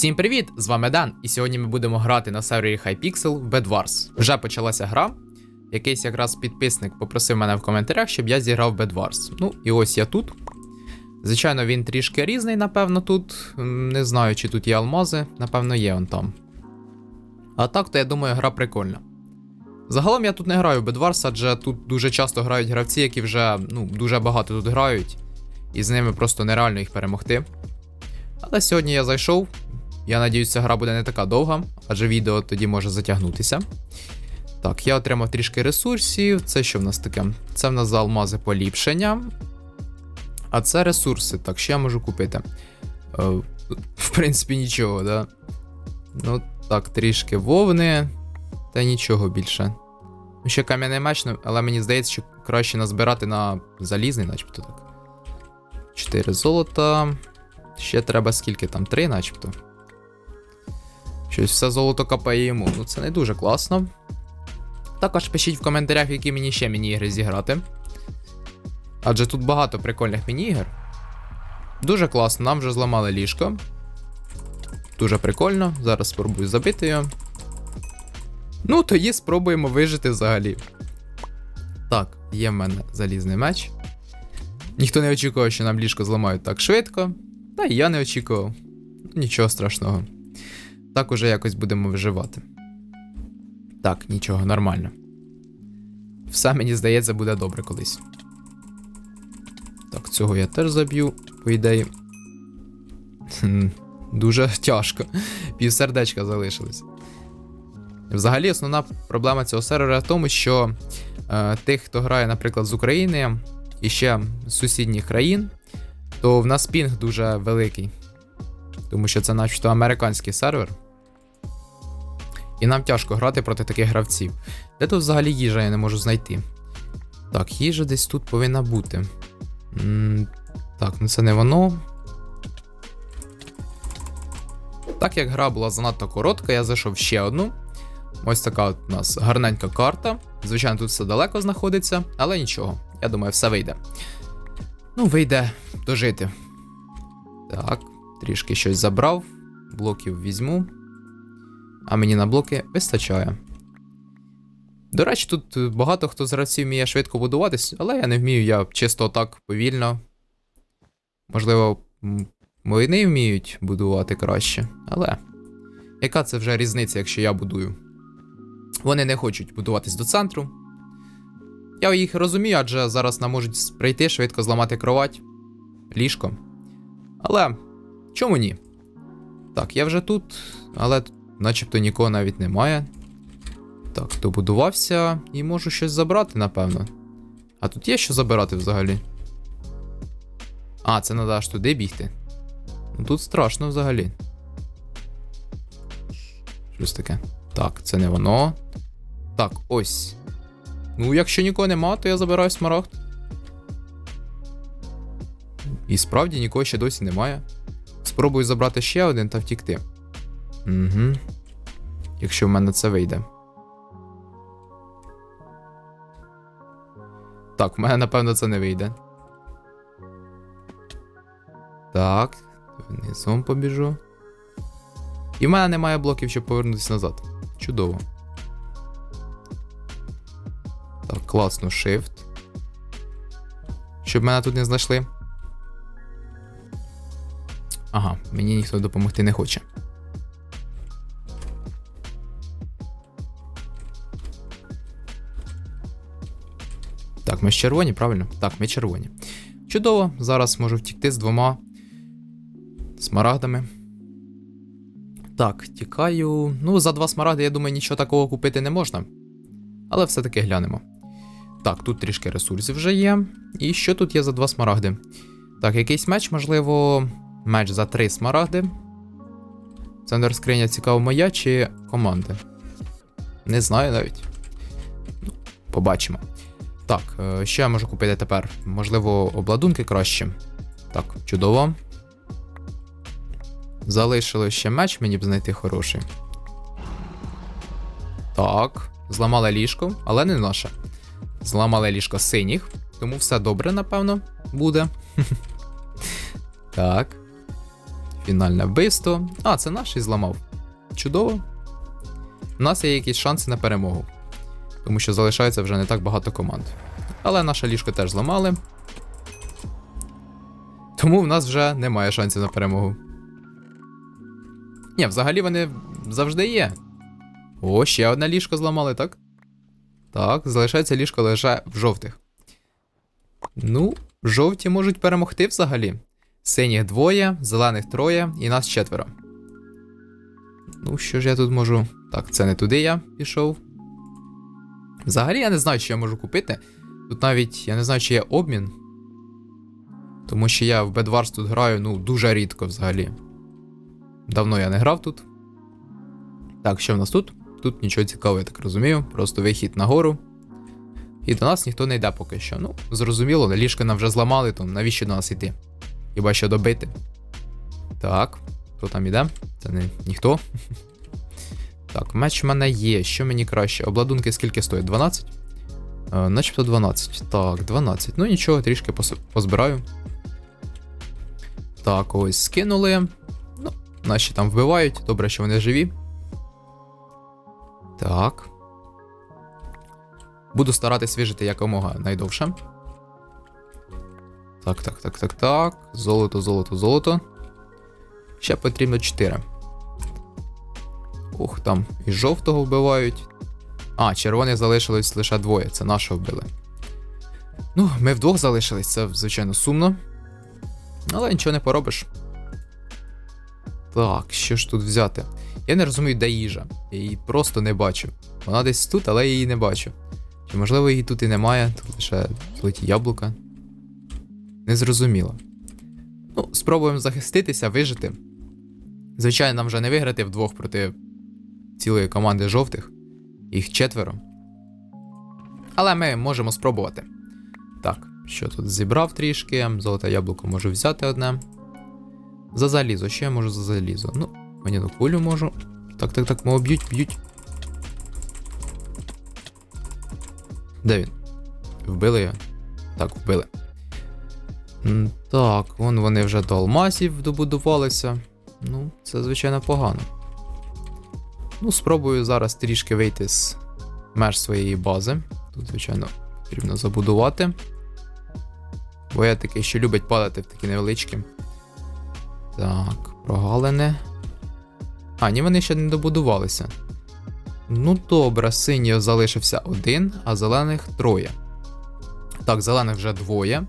Всім привіт! З вами Дан, і сьогодні ми будемо грати на сервері Hypixel в Bedwars. Вже почалася гра. Якийсь якраз підписник попросив мене в коментарях, щоб я зіграв в Bedwars. Ну, і ось я тут. Звичайно, він трішки різний, напевно, тут. Не знаю, чи тут є алмази, напевно, є он там. А так, то я думаю, гра прикольна. Загалом я тут не граю в Bedwars, адже тут дуже часто грають гравці, які вже ну, дуже багато тут грають, і з ними просто нереально їх перемогти. Але сьогодні я зайшов. Я надіюсь, ця гра буде не така довга, адже відео тоді може затягнутися. Так, я отримав трішки ресурсів. Це що в нас таке? Це в нас за алмази поліпшення. А це ресурси. Так, що я можу купити? Е, в принципі, нічого, да? Ну, так, трішки вовни. Та нічого більше. Ну, ще кам'яний меч, ну, але мені здається, що краще назбирати на залізний, начебто так. 4 золота. Ще треба скільки там? 3, начебто. Щось все золото капає йому. Ну це не дуже класно. Також пишіть в коментарях, які мені ще міні-ігри зіграти. Адже тут багато прикольних міні-ігр. Дуже класно, нам вже зламали ліжко. Дуже прикольно. Зараз спробую забити його. Ну, тоді спробуємо вижити взагалі. Так, є в мене залізний меч. Ніхто не очікував, що нам ліжко зламають так швидко. Та і я не очікував. Нічого страшного. Так уже якось будемо виживати. Так, нічого, нормально. Все, мені здається, буде добре колись. Так, цього я теж заб'ю, по ідеї. Дуже тяжко. Півсердечка залишилось. Взагалі, основна проблема цього сервера в тому, що е, тих, хто грає, наприклад, з України і ще з сусідніх країн, то в нас пінг дуже великий. Тому що це начебто американський сервер. І нам тяжко грати проти таких гравців. Де тут взагалі їжа я не можу знайти? Так, їжа десь тут повинна бути. так, ну це не воно. Так як гра була занадто коротка, я зайшов ще одну. Ось така от у нас гарненька карта. Звичайно, тут все далеко знаходиться, але нічого. Я думаю, все вийде. Ну, вийде дожити. Так, трішки щось забрав. Блоків візьму. А мені на блоки вистачає. До речі, тут багато хто з гравців вміє швидко будуватись, але я не вмію, я чисто так повільно. Можливо, вони вміють будувати краще, але. Яка це вже різниця, якщо я будую? Вони не хочуть будуватись до центру. Я їх розумію, адже зараз нам можуть прийти швидко зламати кровать, ліжко. Але чому ні? Так, я вже тут, але начебто нікого навіть немає. Так, добудувався і можу щось забрати, напевно. А тут є що забирати взагалі? А, це треба аж туди бігти. Ну тут страшно взагалі. Щось таке. Так, це не воно. Так, ось. Ну, якщо нікого нема, то я забираю смарагд. І справді нікого ще досі немає. Спробую забрати ще один та втікти. Угу. Якщо в мене це вийде. Так, в мене, напевно, це не вийде. Так, внизом побіжу. І в мене немає блоків, щоб повернутися назад. Чудово. Так, класно, Shift. Щоб мене тут не знайшли. Ага, мені ніхто допомогти не хоче. Так, ми ж червоні, правильно? Так, ми червоні. Чудово, зараз можу втікти з двома смарагдами. Так, тікаю. Ну, за два смарагди, я думаю, нічого такого купити не можна. Але все-таки глянемо. Так, тут трішки ресурсів вже є. І що тут є за два смарагди? Так, якийсь меч, можливо, меч за три смарагди. Центр скриня цікаво моя чи команди. Не знаю навіть. Ну, Побачимо. Так, е, що я можу купити тепер? Можливо, обладунки краще. Так, чудово. Залишилось ще меч, мені б знайти хороший. Так, зламали ліжко, але не наше. Зламали ліжко синіх, тому все добре, напевно, буде. Так. Фінальне вбивство. А, це наш і зламав. Чудово. У нас є якісь шанси на перемогу. Тому що залишається вже не так багато команд. Але наше ліжко теж зламали. Тому в нас вже немає шансів на перемогу. Ні, взагалі вони завжди є. О, ще одне ліжко зламали, так? Так, залишається ліжко лише в жовтих. Ну, жовті можуть перемогти взагалі. Синіх двоє, зелених троє і нас четверо. Ну, що ж я тут можу. Так, це не туди я пішов. Взагалі я не знаю, що я можу купити. Тут навіть я не знаю, чи є обмін. Тому що я в Bedwars тут граю ну, дуже рідко взагалі. Давно я не грав тут. Так, що в нас тут? Тут нічого цікавого, я так розумію. Просто вихід нагору. І до нас ніхто не йде поки що. Ну, зрозуміло, ліжка нам вже зламали, то навіщо до нас йти? Хіба що добити? Так, хто там іде? Це не ніхто. Так, меч в мене є. Що мені краще? Обладунки скільки стоять? 12? Е, начебто 12. Так, 12. Ну нічого, трішки позбираю. Так, ось скинули. Ну, наші там вбивають. Добре, що вони живі. Так. Буду старатись вижити якомога найдовше. Так, так, так, так, так. Золото, золото, золото. Ще потрібно 4. Ух, там і жовтого вбивають. А, червоних залишилось лише двоє, це нашого вбили. Ну, ми вдвох залишились, це, звичайно, сумно. Але нічого не поробиш. Так, що ж тут взяти? Я не розумію, де їжа. Я її просто не бачу. Вона десь тут, але я її не бачу. Чи можливо її тут і немає, тут лише золоті яблука. Незрозуміло. Ну, спробуємо захиститися, вижити. Звичайно, нам вже не виграти вдвох проти цілої команди жовтих. Їх четверо. Але ми можемо спробувати. Так, що тут зібрав трішки. Золоте яблуко можу взяти одне. За залізо, що я можу за залізо? Ну, мені кулю можу. Так, так, так, мого б'ють, б'ють. Де він? Вбили його? Так, вбили. Так, вон вони вже до алмазів добудувалися. Ну, це звичайно погано. Ну, спробую зараз трішки вийти з меж своєї бази. Тут, звичайно, потрібно забудувати. Бо я такий, що любить падати в такі невеличкі. Так, прогалини. А, ні, вони ще не добудувалися. Ну, добре, синій залишився один, а зелених троє. Так, зелених вже двоє.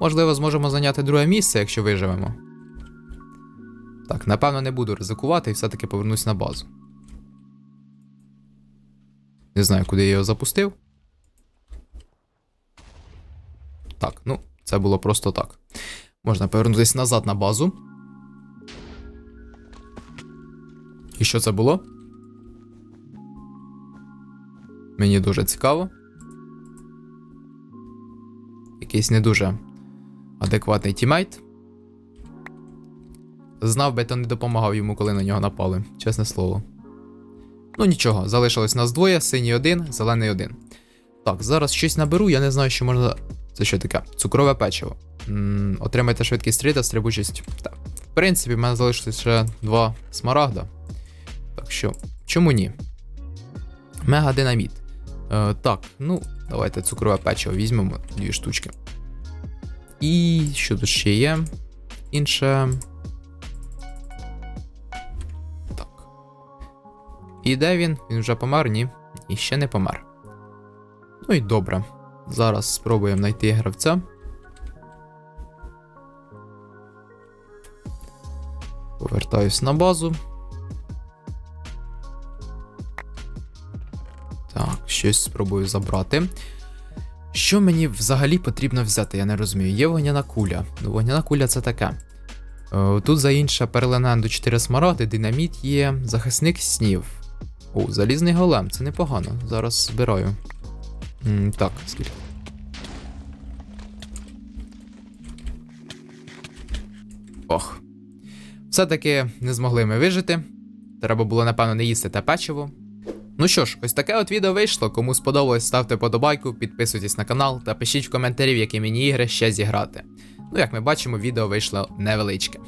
Можливо, зможемо зайняти друге місце, якщо виживемо. Так, напевно, не буду ризикувати і все-таки повернусь на базу. Не знаю, куди я його запустив. Так, ну, це було просто так. Можна повернутися назад на базу. І що це було? Мені дуже цікаво. Якийсь не дуже адекватний тімейт. Знав би, то не допомагав йому, коли на нього напали, чесне слово. Ну нічого, залишилось нас двоє, синій один, зелений один. Так, зараз щось наберу, я не знаю, що можна. Це що таке? Цукрове печиво. м отримайте швидкість 3 та стрибучість. Так. В принципі, в мене залишилось ще два смарагда. Так що, чому ні? Мега-динаміт. Е, так, ну, давайте цукрове печиво візьмемо дві штучки. І що тут ще є? Інше. Так. І де він? Він вже помер? Ні. І ще не помер. Ну і добре. Зараз спробуємо знайти гравця. Повертаюсь на базу. Так, щось спробую забрати. Що мені взагалі потрібно взяти, я не розумію. Є вогняна куля. Ну, вогняна куля це таке. Е, Тут за інше перелененду 4 смарагди, динаміт є, захисник снів. О, залізний голем, це непогано. Зараз збираю. М, так, скільки. Ох. Все-таки не змогли ми вижити. Треба було, напевно, не їсти те печиво. Ну що ж, ось таке от відео вийшло. Кому сподобалось, ставте подобайку, підписуйтесь на канал та пишіть в коментарі, в які мені ігри ще зіграти. Ну, як ми бачимо, відео вийшло невеличке.